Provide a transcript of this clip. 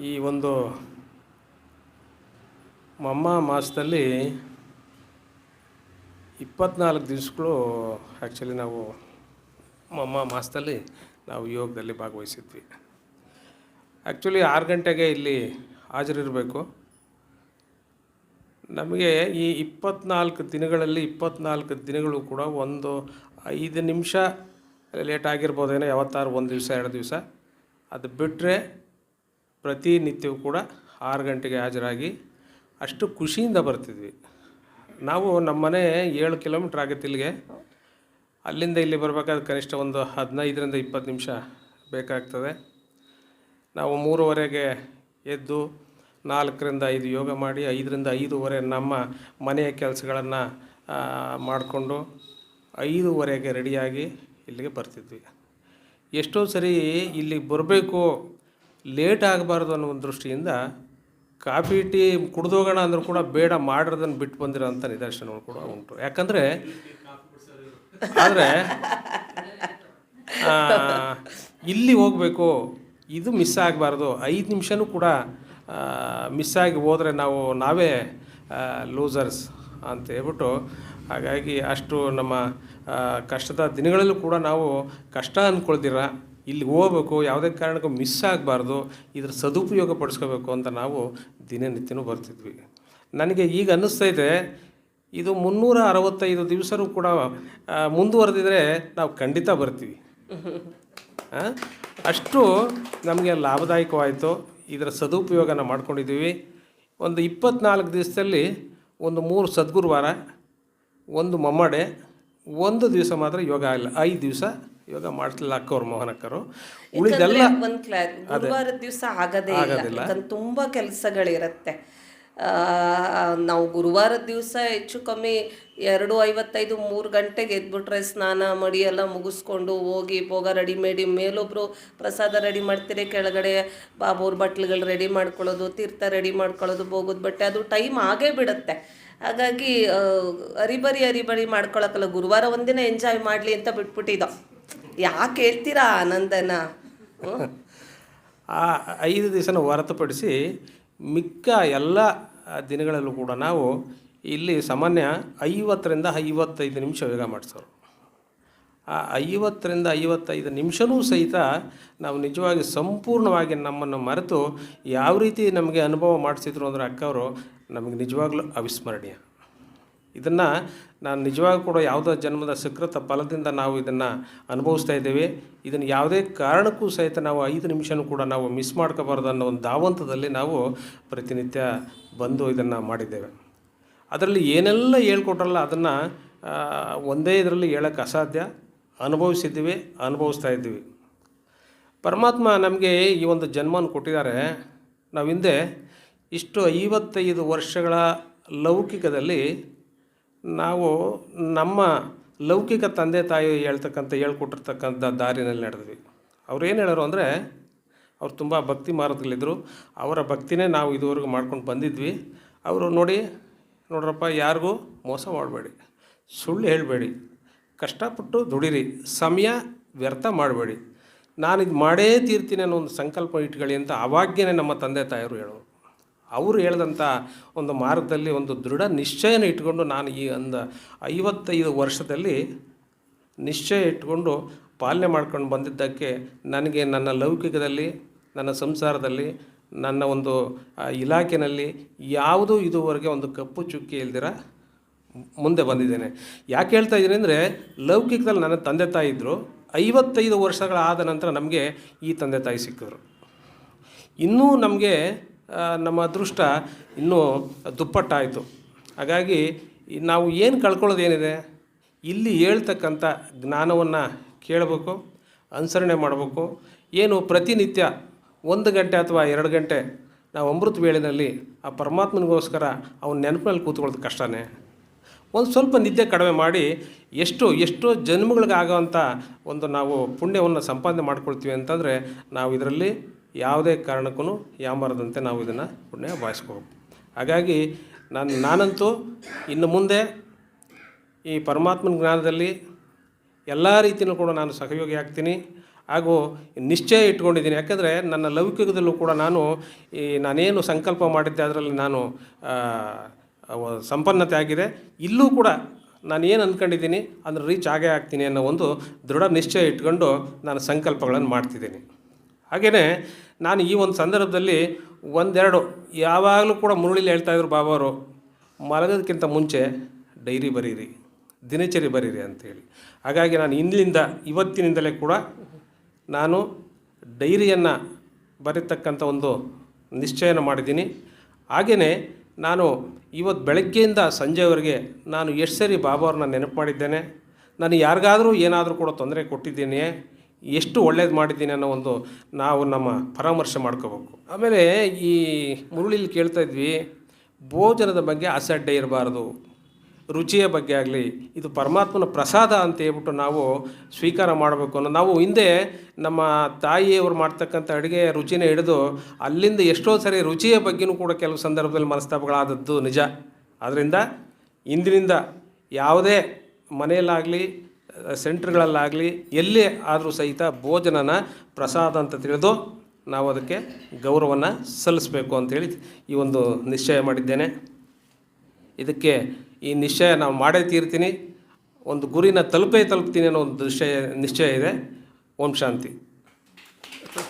ಈ ಒಂದು ಮಮ್ಮ ಮಾಸದಲ್ಲಿ ಇಪ್ಪತ್ನಾಲ್ಕು ದಿವಸಗಳು ಆ್ಯಕ್ಚುಲಿ ನಾವು ಮಮ್ಮ ಮಾಸದಲ್ಲಿ ನಾವು ಯೋಗದಲ್ಲಿ ಭಾಗವಹಿಸಿದ್ವಿ. ಆ್ಯಕ್ಚುಲಿ ಆರು ಗಂಟೆಗೆ ಇಲ್ಲಿ ಹಾಜರಿರಬೇಕು. ನಮಗೆ ಈ ಇಪ್ಪತ್ನಾಲ್ಕು ದಿನಗಳಲ್ಲಿ ಇಪ್ಪತ್ನಾಲ್ಕು ದಿನಗಳು ಕೂಡ ಒಂದು ಐದು ನಿಮಿಷ ಲೇಟ್ ಆಗಿರ್ಬೋದೇನೋ ಯಾವತ್ತಾರು ಒಂದು ದಿವಸ, ಎರಡು ದಿವಸ. ಅದು ಬಿಟ್ಟರೆ ಪ್ರತಿನಿತ್ಯವೂ ಕೂಡ ಆರು ಗಂಟೆಗೆ ಹಾಜರಾಗಿ ಅಷ್ಟು ಖುಷಿಯಿಂದ ಬರ್ತಿದ್ವಿ. ನಾವು ನಮ್ಮನೆ ಏಳು ಕಿಲೋಮೀಟ್ರ್ ಆಗುತ್ತೆ ಇಲ್ಲಿಗೆ. ಅಲ್ಲಿಂದ ಇಲ್ಲಿ ಬರಬೇಕಾದ್ರೆ ಕನಿಷ್ಠ ಒಂದು ಹದಿನೈದರಿಂದ ಇಪ್ಪತ್ತು ನಿಮಿಷ ಬೇಕಾಗ್ತದೆ. ನಾವು ಮೂರುವರೆಗೆ ಎದ್ದು ನಾಲ್ಕರಿಂದ ಐದು ಯೋಗ ಮಾಡಿ, ಐದರಿಂದ ಐದೂವರೆ ನಮ್ಮ ಮನೆಯ ಕೆಲಸಗಳನ್ನು ಮಾಡಿಕೊಂಡು ಐದೂವರೆಗೆ ರೆಡಿಯಾಗಿ ಇಲ್ಲಿಗೆ ಬರ್ತಿದ್ವಿ. ಎಷ್ಟೋ ಸರಿ ಇಲ್ಲಿಗೆ ಬರಬೇಕು ಲೇಟ್ ಆಗಬಾರ್ದು ಅನ್ನೋ ಒಂದು ದೃಷ್ಟಿಯಿಂದ ಕಾಫಿ, ಟೀ ಕುಡ್ದೋಗೋಣ ಅಂದರೂ ಕೂಡ ಬೇಡ ಮಾಡಿರೋದನ್ನು ಬಿಟ್ಟು ಬಂದಿರೋಂಥ ನಿದರ್ಶನಗಳು ಕೂಡ ಉಂಟು. ಯಾಕಂದರೆ ಆದರೆ ಇಲ್ಲಿ ಹೋಗಬೇಕು, ಇದು ಮಿಸ್ ಆಗಬಾರ್ದು. ಐದು ನಿಮಿಷನೂ ಕೂಡ ಮಿಸ್ ಆಗಿ ಹೋದರೆ ನಾವು ನಾವೇ ಲೂಸರ್ಸ್ ಅಂತ ಹೇಳ್ಬಿಟ್ಟು, ಹಾಗಾಗಿ ಅಷ್ಟು ನಮ್ಮ ಕಷ್ಟದ ದಿನಗಳಲ್ಲೂ ಕೂಡ ನಾವು ಕಷ್ಟ ಅಂದ್ಕೊಳ್ದಿರ ಇಲ್ಲಿ ಹೋಗ್ಬೇಕು, ಯಾವುದೇ ಕಾರಣಕ್ಕೂ ಮಿಸ್ ಆಗಬಾರ್ದು, ಇದರ ಸದುಪಯೋಗ ಪಡಿಸ್ಕೋಬೇಕು ಅಂತ ನಾವು ದಿನನಿತ್ಯನೂ ಬರ್ತಿದ್ವಿ. ನನಗೆ ಈಗ ಅನ್ನಿಸ್ತೈತೆ ಇದು ಮುನ್ನೂರ ಅರವತ್ತೈದು ದಿವಸವೂ ಕೂಡ ಮುಂದುವರೆದಿದ್ರೆ ನಾವು ಖಂಡಿತ ಬರ್ತೀವಿ? ಅಷ್ಟು ನಮಗೆ ಲಾಭದಾಯಕವಾಯಿತು, ಇದರ ಸದುಪಯೋಗನ ಮಾಡ್ಕೊಂಡಿದ್ದೀವಿ. ಒಂದು ಇಪ್ಪತ್ನಾಲ್ಕು ದಿವಸದಲ್ಲಿ ಒಂದು ಮೂರು ಸದ್ಗುರುವಾರ, ಒಂದು ಮಮ್ಮಡೆ, ಒಂದು ದಿವಸ ಮಾತ್ರ ಯೋಗ ಆಗಲ್ಲ, ಐದು ದಿವಸ ಯೋಗ ಮಾಡ್ತಿಲ್ಲ ಅಕ್ಕವ್ರು ಮೋಹನಕ್ಕರು. ಉಳಿದೆಲ್ಲ ಗುರುವಾರದ ದಿವಸ ಆಗದೇ ಇಲ್ಲ. ಯಾಕಂದ್ರೆ ತುಂಬಾ ಕೆಲಸಗಳಿರತ್ತೆ. ನಾವು ಗುರುವಾರದ ದಿವಸ ಹೆಚ್ಚು ಕಮ್ಮಿ ಎರಡು ಐವತ್ತೈದು ಮೂರು ಗಂಟೆಗೆ ಎದ್ಬಿಟ್ರೆ ಸ್ನಾನ ಮಡಿ ಎಲ್ಲ ಮುಗಿಸ್ಕೊಂಡು ಹೋಗಿ ಭೋಗ ರೆಡಿ ಮಾಡಿ ಮೇಲೊಬ್ಬರು ಪ್ರಸಾದ ರೆಡಿ ಮಾಡ್ತೀರಿ ಕೆಳಗಡೆ ಬಾಬೂರ್ ಬಟ್ಲುಗಳು ರೆಡಿ ಮಾಡ್ಕೊಳ್ಳೋದು ತೀರ್ಥ ರೆಡಿ ಮಾಡ್ಕೊಳ್ಳೋದು ಭೋಗದ ಬಟ್ಟೆ ಅದು ಟೈಮ್ ಆಗೇ ಬಿಡುತ್ತೆ. ಹಾಗಾಗಿ ಅರಿಬರಿ ಅರಿಬರಿ ಮಾಡ್ಕೊಳಕ್ಕಲ್ಲ. ಗುರುವಾರ ಒಂದಿನ ಎಂಜಾಯ್ ಮಾಡಲಿ ಅಂತ ಬಿಟ್ಬಿಟ್ಟಿದ್ದೋ ಯಾಕೆ ಹೇಳ್ತೀರಾ ಆನಂದನ? ಆ ಐದು ದಿವಸನ ಹೊರತುಪಡಿಸಿ ಮಿಕ್ಕ ಎಲ್ಲ ದಿನಗಳಲ್ಲೂ ಕೂಡ ನಾವು ಇಲ್ಲಿ ಸಾಮಾನ್ಯ ಐವತ್ತರಿಂದ ಐವತ್ತೈದು ನಿಮಿಷ ಯೋಗ ಮಾಡಿಸೋರು. ಆ ಐವತ್ತರಿಂದ ಐವತ್ತೈದು ನಿಮಿಷವೂ ಸಹಿತ ನಾವು ನಿಜವಾಗಿ ಸಂಪೂರ್ಣವಾಗಿ ನಮ್ಮನ್ನು ಮರೆತು ಯಾವ ರೀತಿ ನಮಗೆ ಅನುಭವ ಮಾಡಿಸಿದ್ರು ಅಂದರೆ ಅಕ್ಕವರು ನಮಗೆ ನಿಜವಾಗ್ಲೂ ಅವಿಸ್ಮರಣೀಯ. ಇದನ್ನು ನಾನು ನಿಜವಾಗ ಕೂಡ ಯಾವುದೋ ಜನ್ಮದ ಸಕೃತ ಫಲದಿಂದ ನಾವು ಇದನ್ನು ಅನುಭವಿಸ್ತಾ ಇದ್ದೇವೆ. ಇದನ್ನು ಯಾವುದೇ ಕಾರಣಕ್ಕೂ ಸಹಿತ ನಾವು ಐದು ನಿಮಿಷನೂ ಕೂಡ ನಾವು ಮಿಸ್ ಮಾಡ್ಕೋಬಾರ್ದು ಅನ್ನೋ ಒಂದು ಧಾವಂತದಲ್ಲಿ ನಾವು ಪ್ರತಿನಿತ್ಯ ಬಂದು ಇದನ್ನು ಮಾಡಿದ್ದೇವೆ. ಅದರಲ್ಲಿ ಏನೆಲ್ಲ ಹೇಳ್ಕೊಟ್ರಲ್ಲ ಅದನ್ನು ಒಂದೇ ಇದರಲ್ಲಿ ಹೇಳೋಕ್ಕೆ ಅಸಾಧ್ಯ. ಅನುಭವಿಸಿದ್ದೀವಿ, ಅನುಭವಿಸ್ತಾ ಇದ್ದೀವಿ. ಪರಮಾತ್ಮ ನಮಗೆ ಈ ಒಂದು ಜನ್ಮನ ಕೊಟ್ಟಿದ್ದಾರೆ. ನಾವು ಹಿಂದೆ ಇಷ್ಟು ಐವತ್ತೈದು ವರ್ಷಗಳ ಲೌಕಿಕದಲ್ಲಿ ನಾವು ನಮ್ಮ ಲೌಕಿಕ ತಂದೆ ತಾಯಿ ಹೇಳ್ತಕ್ಕಂಥ ಹೇಳ್ಕೊಟ್ಟಿರ್ತಕ್ಕಂಥ ದಾರಿನಲ್ಲಿ ನಡೆದ್ವಿ. ಅವ್ರು ಏನು ಹೇಳೋರು ಅಂದರೆ, ಅವ್ರು ತುಂಬ ಭಕ್ತಿ ಅವರ ಭಕ್ತಿನೇ ನಾವು ಇದುವರೆಗೂ ಮಾಡ್ಕೊಂಡು ಬಂದಿದ್ವಿ. ಅವರು ನೋಡಿ, ನೋಡ್ರಪ್ಪ, ಯಾರಿಗೂ ಮೋಸ ಮಾಡಬೇಡಿ. ಸುಳ್ಳು ಹೇಳಬೇಡಿ. ಕಷ್ಟಪಟ್ಟು ದುಡಿರಿ. ಸಮಯ ವ್ಯರ್ಥ ಮಾಡಬೇಡಿ. ನಾನು ಇದು ಮಾಡೇ ತೀರ್ತೀನಿ ಅನ್ನೋ ಒಂದು ಸಂಕಲ್ಪ ಇಟ್ಕೊಳ್ಳಿ ಅಂತ ಅವಾಗ್ಯನೇ ನಮ್ಮ ತಂದೆ ತಾಯಿಯವರು ಹೇಳೋರು. ಅವರು ಹೇಳಿದಂಥ ಒಂದು ಮಾರ್ಗದಲ್ಲಿ ಒಂದು ದೃಢ ನಿಶ್ಚಯನ ಇಟ್ಕೊಂಡು ನಾನು ಈ ಒಂದು ಐವತ್ತೈದು ವರ್ಷದಲ್ಲಿ ನಿಶ್ಚಯ ಇಟ್ಕೊಂಡು ಪಾಲನೆ ಮಾಡ್ಕೊಂಡು ಬಂದಿದ್ದಕ್ಕೆ ನನಗೆ ನನ್ನ ಲೌಕಿಕದಲ್ಲಿ, ನನ್ನ ಸಂಸಾರದಲ್ಲಿ, ನನ್ನ ಒಂದು ಇಲಾಖೆಯಲ್ಲಿ ಯಾವುದೂ ಇದುವರೆಗೆ ಒಂದು ಕಪ್ಪು ಚುಕ್ಕಿ ಇಲ್ದಿರ ಮುಂದೆ ಬಂದಿದ್ದೇನೆ. ಯಾಕೆ ಹೇಳ್ತಾ ಇದ್ದೀನಿ ಅಂದರೆ ಲೌಕಿಕದಲ್ಲಿ ನನ್ನ ತಂದೆ ತಾಯಿ ಇದ್ದರು ಐವತ್ತೈದು ವರ್ಷಗಳಾದ ನಂತರ ನಮಗೆ ಈ ತಂದೆ ತಾಯಿ ಸಿಕ್ಕಿದ್ರು. ಇನ್ನೂ ನಮಗೆ ನಮ್ಮ ಅದೃಷ್ಟ ಇನ್ನೂ ದುಪ್ಪಟ್ಟಾಯಿತು. ಹಾಗಾಗಿ ನಾವು ಏನು ಕಳ್ಕೊಳ್ಳೋದೇನಿದೆ ಇಲ್ಲಿ ಹೇಳ್ತಕ್ಕಂಥ ಜ್ಞಾನವನ್ನು ಕೇಳಬೇಕು, ಅನುಸರಣೆ ಮಾಡಬೇಕು. ಏನು ಪ್ರತಿನಿತ್ಯ ಒಂದು ಗಂಟೆ ಅಥವಾ ಎರಡು ಗಂಟೆ ನಾವು ಅಮೃತ ವೇಳೆಯಲ್ಲಿ ಆ ಪರಮಾತ್ಮನಿಗೋಸ್ಕರ ಅವನ ನೆನಪಿನಲ್ಲಿ ಕೂತ್ಕೊಳ್ಳೋದು ಕಷ್ಟನೇ. ಒಂದು ಸ್ವಲ್ಪ ನಿದ್ದೆ ಕಡಿಮೆ ಮಾಡಿ ಎಷ್ಟು, ಎಷ್ಟೋ ಜನ್ಮಗಳಿಗಾಗೋವಂಥ ಒಂದು ನಾವು ಪುಣ್ಯವನ್ನು ಸಂಪಾದನೆ ಮಾಡ್ಕೊಳ್ತೀವಿ ಅಂತಂದರೆ ನಾವು ಇದರಲ್ಲಿ ಯಾವುದೇ ಕಾರಣಕ್ಕೂ ಯಾಮರದಂತೆ ನಾವು ಇದನ್ನು ಪುಣ್ಯ ಭಾವಿಸ್ಕೋಬೇಕು. ಹಾಗಾಗಿ ನಾನು, ನಾನಂತೂ ಇನ್ನು ಮುಂದೆ ಈ ಪರಮಾತ್ಮನ ಜ್ಞಾನದಲ್ಲಿ ಎಲ್ಲ ರೀತಿಯೂ ಕೂಡ ನಾನು ಸಹಯೋಗಿ ಆಗ್ತೀನಿ. ಹಾಗೂ ನಿಶ್ಚಯ ಇಟ್ಕೊಂಡಿದ್ದೀನಿ. ಯಾಕಂದರೆ ನನ್ನ ಲೌಕಿಕದಲ್ಲೂ ಕೂಡ ನಾನು ಈ ನಾನೇನು ಸಂಕಲ್ಪ ಮಾಡಿದ್ದೆ, ಅದರಲ್ಲಿ ನಾನು ಸಂಪನ್ನತೆ ಆಗಿದೆ. ಇಲ್ಲೂ ಕೂಡ ನಾನು ಏನು ಅಂದ್ಕೊಂಡಿದ್ದೀನಿ ಅಂದ್ರೆ ರೀಚ್ ಆಗೇ ಆಗ್ತೀನಿ ಅನ್ನೋ ಒಂದು ದೃಢ ನಿಶ್ಚಯ ಇಟ್ಕೊಂಡು ನಾನು ಸಂಕಲ್ಪಗಳನ್ನು ಮಾಡ್ತಿದ್ದೀನಿ. ಹಾಗೆಯೇ ನಾನು ಈ ಒಂದು ಸಂದರ್ಭದಲ್ಲಿ ಒಂದೆರಡು ಯಾವಾಗಲೂ ಕೂಡ ಮುರುಳಿಲಿ ಹೇಳ್ತಾ ಇದ್ರು ಬಾಬಾರು ಮಲಗೋದಕ್ಕಿಂತ ಮುಂಚೆ ಡೈರಿ ಬರೀರಿ, ದಿನಚರಿ ಬರೀರಿ ಅಂಥೇಳಿ ಹಾಗಾಗಿ ನಾನು ಇಂದಿನಿಂದ, ಇವತ್ತಿನಿಂದಲೇ ಕೂಡ ನಾನು ಡೈರಿಯನ್ನು ಬರೀತಕ್ಕಂಥ ಒಂದು ನಿಶ್ಚಯನ ಮಾಡಿದ್ದೀನಿ. ಹಾಗೆಯೇ ನಾನು ಇವತ್ತು ಬೆಳಗ್ಗೆಯಿಂದ ಸಂಜೆವರೆಗೆ ನಾನು ಎಷ್ಟು ಸರಿ ಬಾಬಾವ್ರನ್ನ ನೆನಪು ಮಾಡಿದ್ದೇನೆ. ನಾನು ಯಾರಿಗಾದರೂ ಏನಾದರೂ ಕೂಡ ತೊಂದರೆ ಕೊಟ್ಟಿದ್ದೀನಿ ಎಷ್ಟು ಒಳ್ಳೇದು ಮಾಡಿದ್ದೀನಿ ಅನ್ನೋ ಒಂದು ನಾವು ನಮ್ಮ ಪರಾಮರ್ಶೆ ಮಾಡ್ಕೋಬೇಕು. ಆಮೇಲೆ ಈ ಮುರುಳಿಲಿ ಕೇಳ್ತಾ ಇದ್ವಿ, ಭೋಜನದ ಬಗ್ಗೆ ಅಸಡ್ಡೆ ಇರಬಾರ್ದು. ರುಚಿಯ ಬಗ್ಗೆ ಆಗಲಿ, ಇದು ಪರಮಾತ್ಮನ ಪ್ರಸಾದ ಅಂತ ಹೇಳ್ಬಿಟ್ಟು ನಾವು ಸ್ವೀಕಾರ ಮಾಡಬೇಕು ಅನ್ನೋ, ನಾವು ಹಿಂದೆ ನಮ್ಮ ತಾಯಿಯವರು ಮಾಡ್ತಕ್ಕಂಥ ಅಡುಗೆ ರುಚಿನ ಹಿಡಿದು ಅಲ್ಲಿಂದ ಎಷ್ಟೋ ಸರಿ ರುಚಿಯ ಬಗ್ಗೆನೂ ಕೂಡ ಕೆಲವು ಸಂದರ್ಭದಲ್ಲಿ ಮನಸ್ತಾಪಗಳಾದದ್ದು ನಿಜ. ಆದ್ದರಿಂದ ಇಂದಿನಿಂದ ಯಾವುದೇ ಮನೆಯಲ್ಲಾಗಲಿ ಸೆಂಟ್ರ್ಗಳಲ್ಲಾಗಲಿ ಎಲ್ಲೇ ಆದರೂ ಸಹಿತ ಭೋಜನನ ಪ್ರಸಾದ ಅಂತ ತಿಳಿದು ನಾವು ಅದಕ್ಕೆ ಗೌರವವನ್ನು ಸಲ್ಲಿಸಬೇಕು ಅಂತೇಳಿ ಈ ಒಂದು ನಿಶ್ಚಯ ಮಾಡಿದ್ದೇನೆ. ಇದಕ್ಕೆ ಈ ನಿಶ್ಚಯ ನಾವು ಮಾಡೇ ತೀರ್ತೀನಿ. ಒಂದು ಗುರಿನ ತಲುಪೇ ತಲುಪ್ತೀನಿ ಅನ್ನೋ ಒಂದು ನಿಶ್ಚಯ ನಿಶ್ಚಯ ಇದೆ. ಓಂ ಶಾಂತಿ.